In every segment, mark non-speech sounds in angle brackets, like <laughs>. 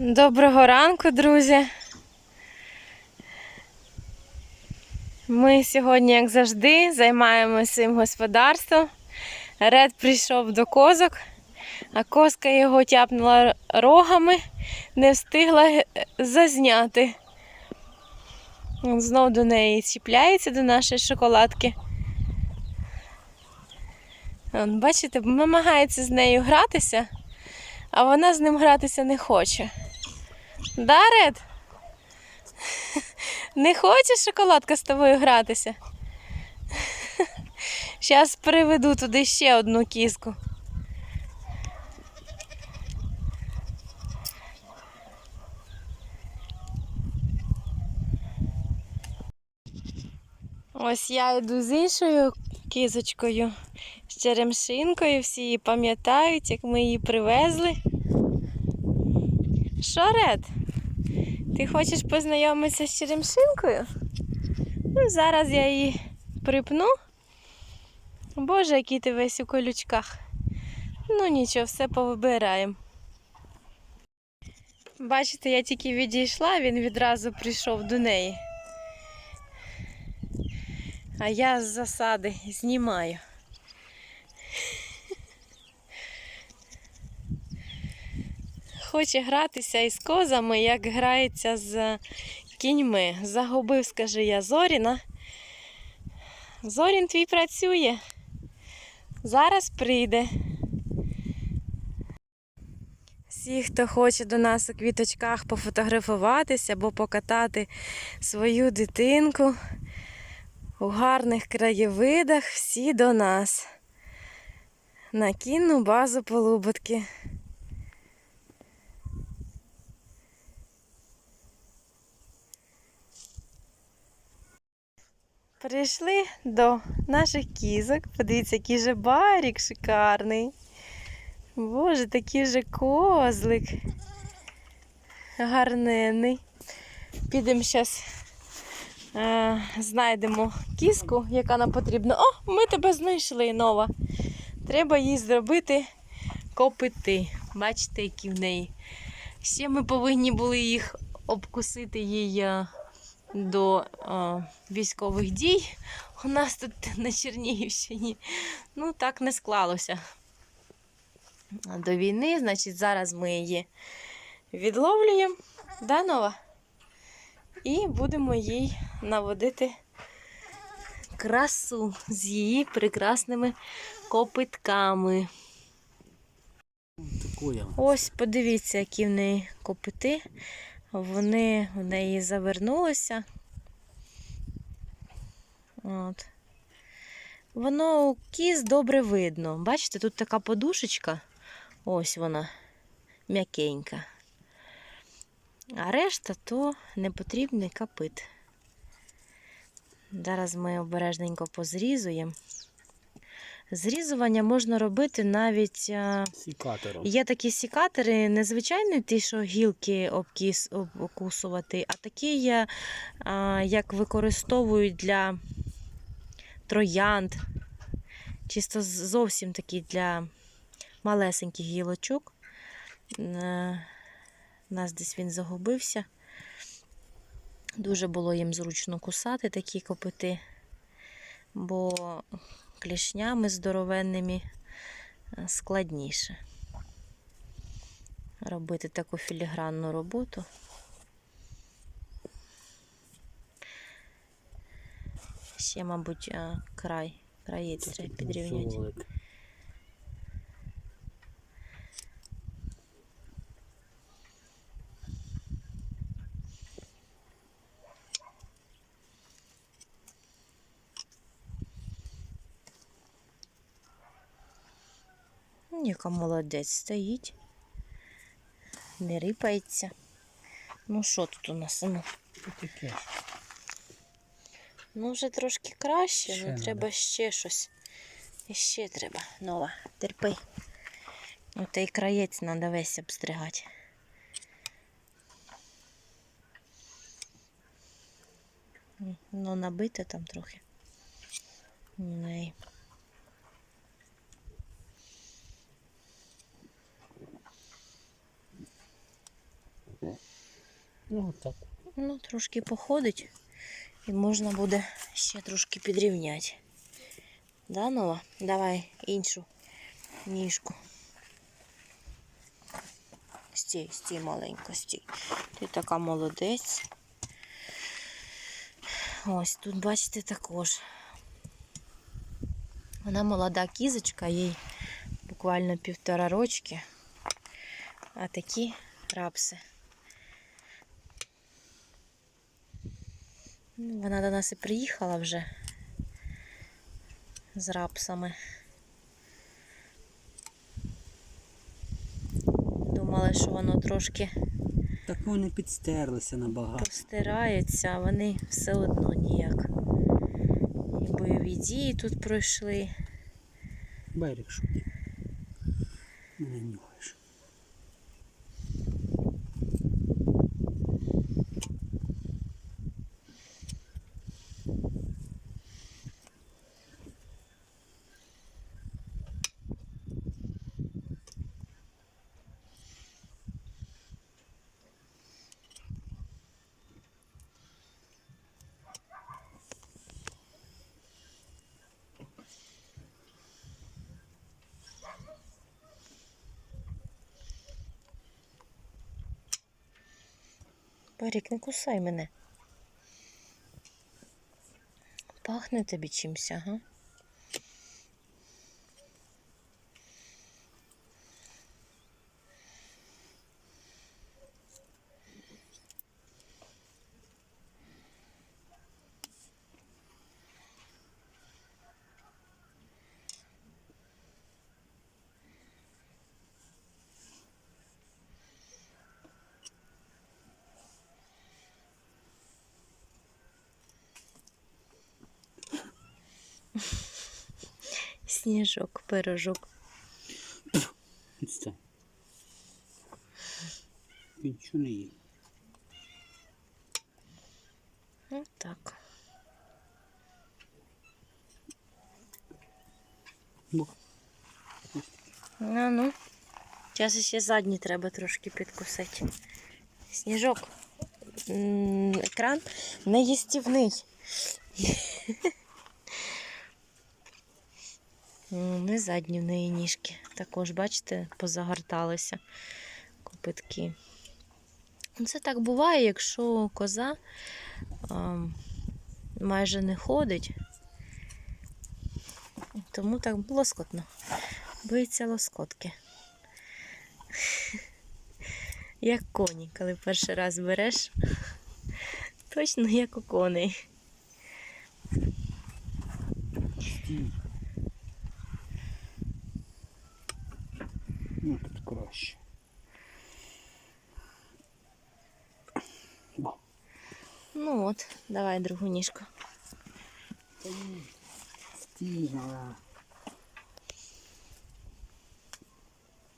Доброго ранку, друзі. Ми сьогодні, як завжди, займаємося своїм господарством. Ред прийшов до козок, а козка його тяпнула рогами, не встигла зазняти. Він Знов до неї чіпляється до нашої шоколадки. Он, бачите, намагається з нею гратися, а вона з ним гратися не хоче. Да, Ред? Не хочеш шоколадка з тобою гратися? Зараз приведу туди ще одну кіску. Ось я йду з іншою кізочкою, з черемшинкою. Всі її пам'ятають, як ми її привезли. Що, Ред? Ти хочеш познайомитися з черемшинкою? Ну, зараз я її припну. Боже, який ти весь у колючках. Ну нічого, все повибираємо. Бачите, я тільки відійшла, він відразу прийшов до неї. А я з засади знімаю. Хоче гратися із козами, як грається з кіньми. Загубив, скажи я, Зоріна. Зорін твій працює. Зараз прийде. Всі, хто хоче до нас у квіточках пофотографуватися або покатати свою дитинку у гарних краєвидах, всі до нас. На кінну базу Полуботки. Прийшли до наших кізок. Подивіться, який же барік шикарний. Боже, такий же козлик. Гарненний. Підемо зараз знайдемо кіску, яка нам потрібна. О, ми тебе знайшли нова. Треба їй зробити копити. Бачите, які в неї. Ще ми повинні були їх обкусити їй е, до е, військових дій. У нас тут <laughs> на Чернігівщині. Ну, так не склалося. До війни, значить, зараз ми її відловлюємо. Да, Нова? І будемо їй наводити красу з її прекрасними копитками. Ось подивіться, які в неї копити. Вони в неї завернулися. От. Воно у кіз добре видно. Бачите, тут така подушечка. Ось вона м'якенька. А решта то непотрібний капит. Зараз ми обережненько позрізуємо. Зрізування можна робити навіть. а, Сікатором. Є такі сікатори, незвичайні ті, що гілки обкіс, обкусувати, а такі є, як використовують для троянд. Чисто зовсім такі для малесеньких гілочок. Е, У нас десь він загубився. Дуже було їм зручно кусати такі копити, бо клішнями здоровенними е, складніше робити таку філігранну роботу. Ще, мабуть, е, край, краєць треба підрівняти. Яка молодець стоїть. Не рипається. Ну що тут у нас? Ну, ну вже трошки краще, але надо. треба ще щось. І ще треба. Нова. Терпи. Отей краєць треба весь обстригати. Ну, набите там трохи. Не. Ну так. Ну, трошки походить. І можна буде ще трошки підрівняти. Да, Нова? Давай іншу ніжку. Стій, стій, маленько, стій. Ти така молодець. Ось тут, бачите, також. Вона молода кізочка, їй буквально півтора рочки. А такі рапси. Вона до нас і приїхала вже з рапсами. Думали, що воно трошки Так вони підстерлися набагато. постираються, а вони все одно ніяк. І бойові дії тут пройшли. Берег що Барік, не кусай мене. Пахне тобі чимсь, ага. Сніжок, пирожок. Нічого не їв. Ну так. А ну. Зараз ще задні треба трошки підкусити. Сніжок. Екран неїстівний. Не задні в неї ніжки. Також, бачите, позагорталися копитки. Ну, Це так буває, якщо коза а, майже не ходить. Тому так лоскотно. Боїться лоскотки. <laughs> Як коні, коли перший раз береш. Точно як у коней. Стій. Ну. Ну от, давай другу ніжку. Та ні.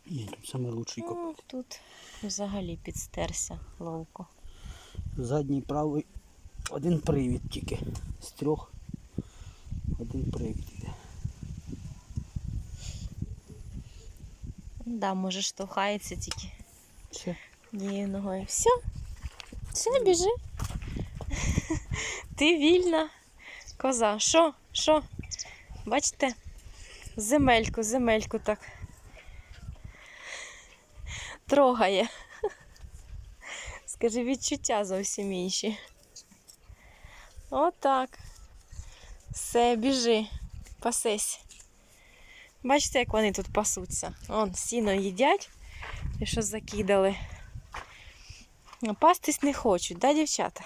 Ні, тут саме лучший коп. Ну, тут взагалі підстерся ловко. Задній правий один привід тільки. З трьох один привід йде. Да, може штовхається тільки Все. однією ногою. Все, все, біжи. <laughs> Ти вільна коза. Що? Що? Бачите? Земельку, земельку так. Трогає. <laughs> Скажи, відчуття зовсім інші. Отак. Все, біжи, пасись. Бачите, як вони тут пасуться? Вон, сіно їдять і що закидали. А Пастись не хочуть, да, дівчата?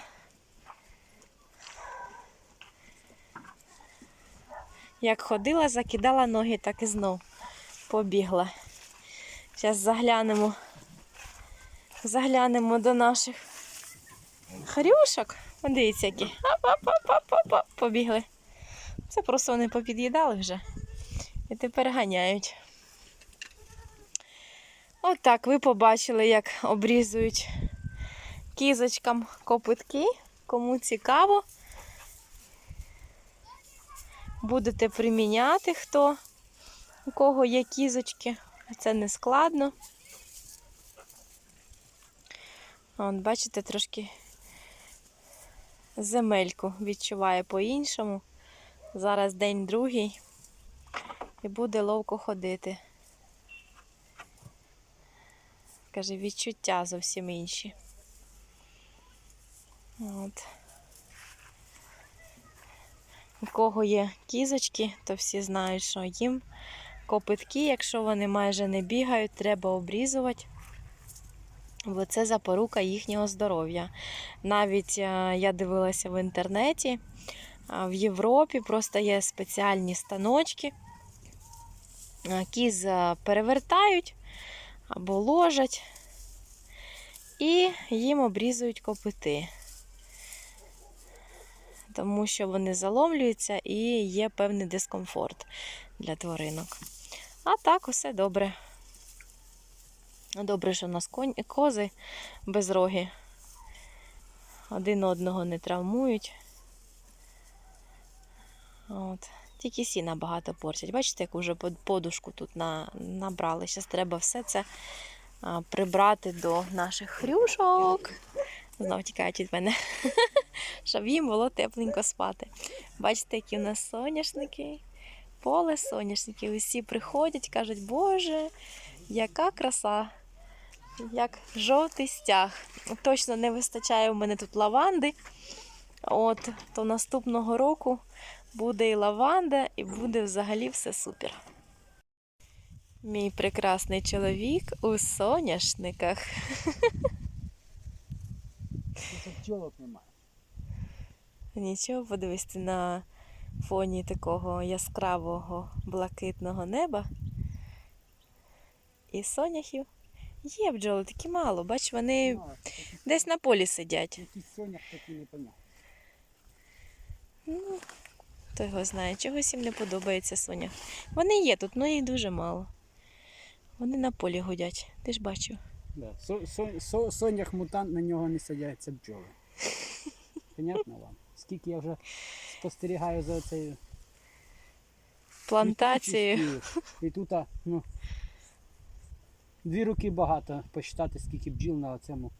Як ходила, закидала ноги, так і знов побігла. Зараз заглянемо. Заглянемо до наших хрюшок. Вон Дивіться, які. Побігли. Це просто вони попід'їдали вже. І тепер ганяють. Отак ви побачили, як обрізують кізочкам копитки. Кому цікаво, будете приміняти хто, у кого є кізочки. Це не складно. От, бачите, трошки земельку відчуває по-іншому. Зараз день другий і буде ловко ходити. Каже, відчуття зовсім інші. От. У кого є кізочки, то всі знають, що їм копитки, якщо вони майже не бігають, треба обрізувати. Бо це запорука їхнього здоров'я. Навіть е, я дивилася в інтернеті, в Європі просто є спеціальні станочки. Кіз перевертають або ложать і їм обрізують копити. Тому що вони заломлюються і є певний дискомфорт для тваринок. А так, усе добре. Добре, що у нас кози безрогі. Один одного не травмують. От. Тільки сіна багато портять. Бачите, як вже подушку тут на, набрали. Зараз треба все це прибрати до наших хрюшок. Знов тікають від мене. <laughs> Щоб їм було тепленько спати. Бачите, які у нас соняшники. Поле соняшників. Усі приходять, кажуть, Боже, яка краса! Як жовтий стяг. Точно не вистачає у мене тут лаванди. От, то наступного року буде і лаванда, і буде взагалі все супер. Мій прекрасний чоловік у соняшниках. Пчолок немає. Нічого, подивись на фоні такого яскравого блакитного неба. І соняхів. Є бджоли, такі мало. Бач, вони десь на полі сидять. Якийсь сонях такий непонятний. Ну, хто його знає, чогось їм не подобається соня. Вони є тут, але їх дуже мало. Вони на полі гудять, ти ж бачив. Да. Со, со, со, сонях мутант на нього не садяться бджоли. Понятно вам? Скільки я вже спостерігаю за цією квітучістю. І тут, ну, дві руки багато посчитати, скільки бджіл на цьому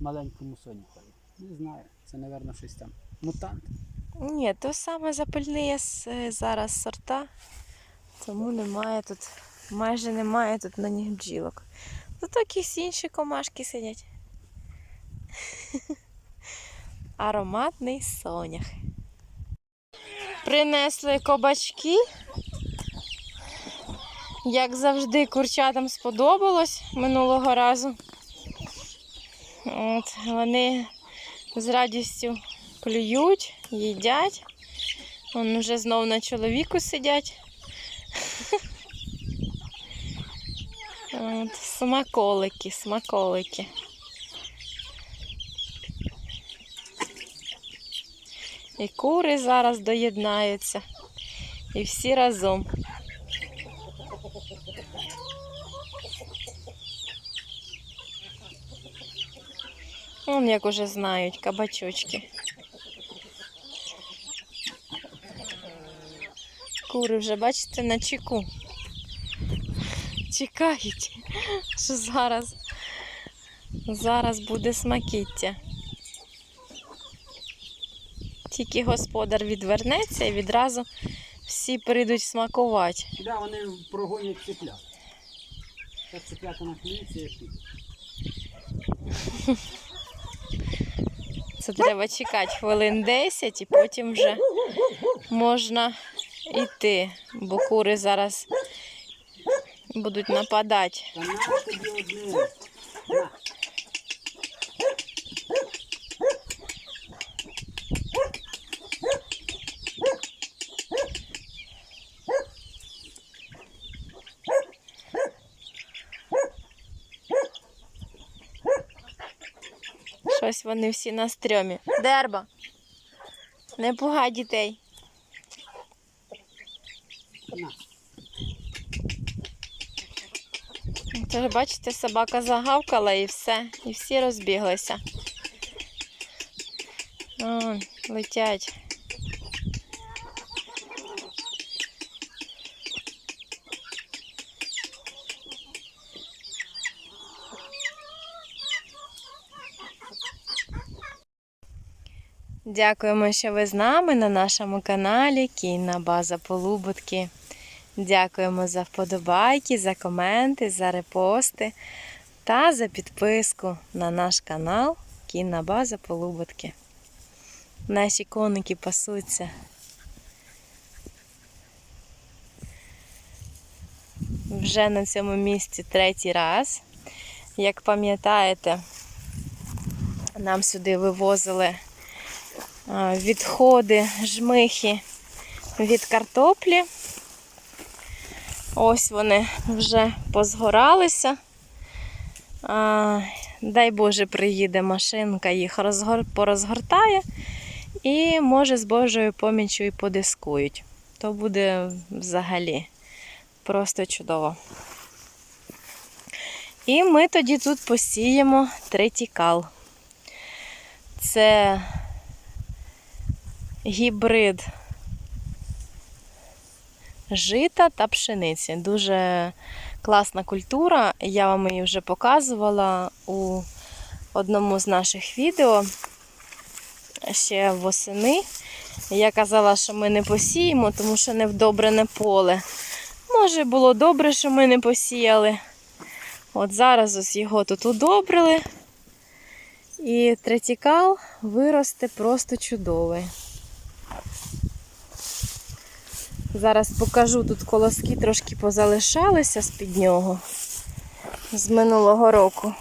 маленькому соняхові. Не знаю. Це, мабуть, щось там. Мутант. Ні, то саме запальні зараз сорта, тому немає тут, майже немає тут на них бджілок. Тут якісь інші комашки сидять. <laughs> Ароматний сонях. Принесли кабачки. Як завжди, курчатам сподобалось минулого разу. От, вони з радістю клюють, їдять. Вон уже знов на чоловіку сидять. Смаколики, смаколики. І кури зараз доєднаються. І всі разом. Вон як уже знають кабачочки. Кури вже, бачите, на чеку. Чекають, що зараз, зараз буде смакіття. Тільки господар відвернеться і відразу всі прийдуть смакувати. Да, вони прогонять цеплят. Так цеплята нахилюються і підуть. Це треба чекати хвилин 10 і потім вже можна йти, бо кури зараз будуть нападати. Щось вони всі на стрьомі. Дерба. Не пугай дітей. вже, бачите, собака загавкала і все, і всі розбіглися. О, летять. Дякуємо, що ви з нами на нашому каналі Кінна База Полуботки. Дякуємо за вподобайки, за коменти, за репости та за підписку на наш канал Кінна База Полуботки. Наші коники пасуться. Вже на цьому місці третій раз. Як пам'ятаєте, нам сюди вивозили відходи, жмихи від картоплі. Ось вони вже позгоралися. А, дай Боже, приїде машинка, їх розгор... порозгортає і, може, з Божою поміччю і подискують. То буде взагалі просто чудово. І ми тоді тут посіємо третій кал. Це гібрид жита та пшениці. Дуже класна культура. Я вам її вже показувала у одному з наших відео ще восени. Я казала, що ми не посіємо, тому що не вдобрене поле. Може, було добре, що ми не посіяли. От зараз ось його тут удобрили. І третій кал виросте просто чудовий. Зараз покажу, тут колоски трошки позалишалися з-під нього з минулого року.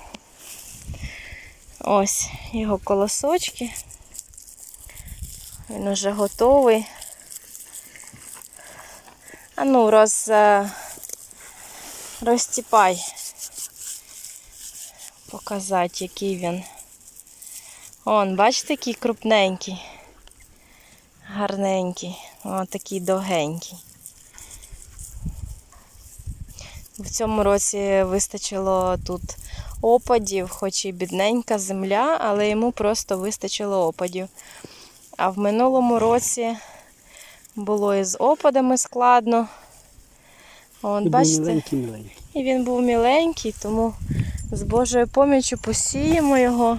Ось його колосочки. Він уже готовий. А ну, роз, е, розтіпай. Показати, який він. Он, бачите, який крупненький. Гарненький. О, такий довгенький. В цьому році вистачило тут опадів, хоч і бідненька земля, але йому просто вистачило опадів. А в минулому році було і з опадами складно. От, був бачите? міленький, міленький. І він був міленький, тому з Божою поміччю посіємо його.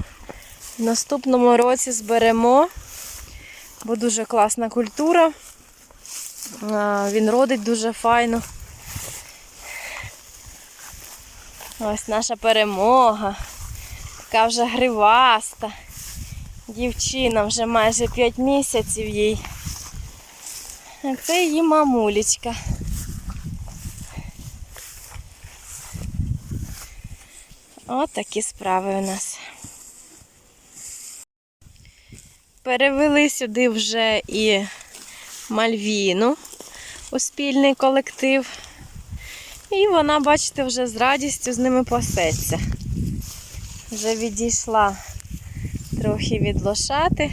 В наступному році зберемо, бо дуже класна культура. Він родить дуже файно. Ось наша перемога. Така вже гриваста. Дівчина вже майже 5 місяців їй. Це її мамулечка. От такі справи у нас. Перевели сюди вже і Мальвіну у спільний колектив. І вона, бачите, вже з радістю з ними пасеться. Вже відійшла трохи від лошати.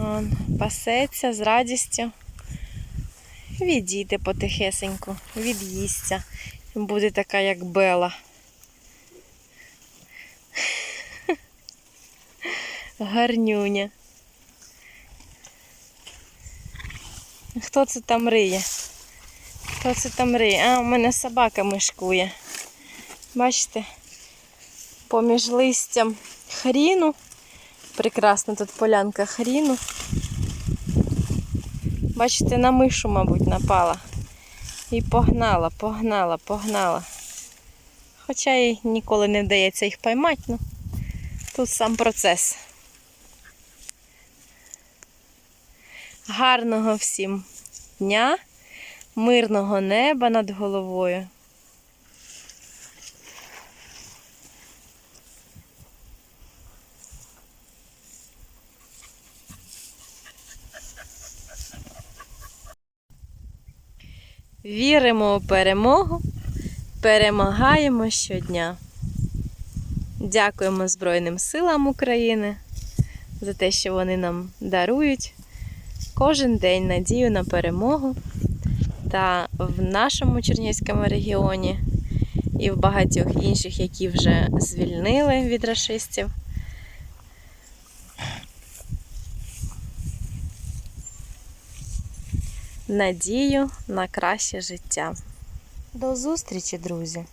Он, пасеться з радістю. Відійде потихесеньку, від'їсться. Буде така, як Бела. Гарнюня. Хто це там риє? Хто це там риє? А, у мене собака мишкує. Бачите? Поміж листям хріну. Прекрасна тут полянка хріну. Бачите, на мишу, мабуть, напала. І погнала, погнала, погнала. Хоча їй ніколи не вдається їх поймати, ну тут сам процес. Гарного всім дня, мирного неба над головою. Віримо у перемогу, перемагаємо щодня. Дякуємо Збройним силам України за те, що вони нам дарують кожен день надію на перемогу. Та в нашому Чернігівському регіоні і в багатьох інших, які вже звільнили від рашистів. Надію на краще життя. До зустрічі, друзі!